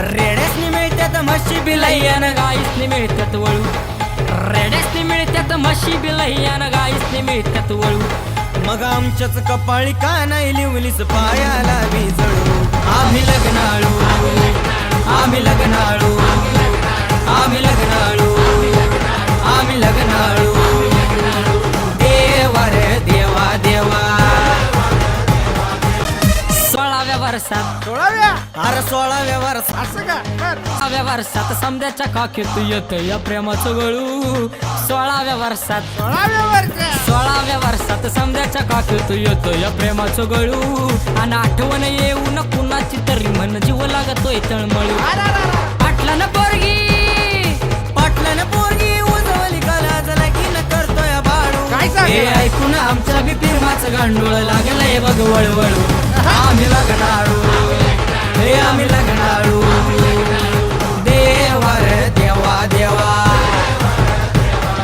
रेड्यासनी मिळतात म्हशी बिलैयान गाईसने मिळतात वळू. रेड्यासने मिळतात म्हशी बिलह्यान गाईसने मिळतात वळू. मग आमच्याच कपाळी का नाही लिवलीस पायाला विजळू. आम्ही लग्नाळू. आम्ही लग्नाळू. आम्ही लग्नाळू. आम्ही लग्नाळू. वर्षात सोळाव्या? अरे सोळाव्या वर्ष असं का? बर. सोळाव्या वर्षात समद्याच्या काखेत येत या प्रेमाचं गळू. सोळाव्या वर्षात सोळाव्या सोळाव्या वर्षात समद्याच्या काखेत येत या प्रेमाचं गळू. आणि आठवण येऊन कुणाची तरी मन जीव लागतोय तळमळू. पाटलं ना पोरगी. पाटलानं पोरगी उजवली कला की न करतोय बाळू. काय? हे ऐकून आमच्या बी फिरमाचं गांडूळ लागलंय बघ वळवळू. आम्ही लग्नाळू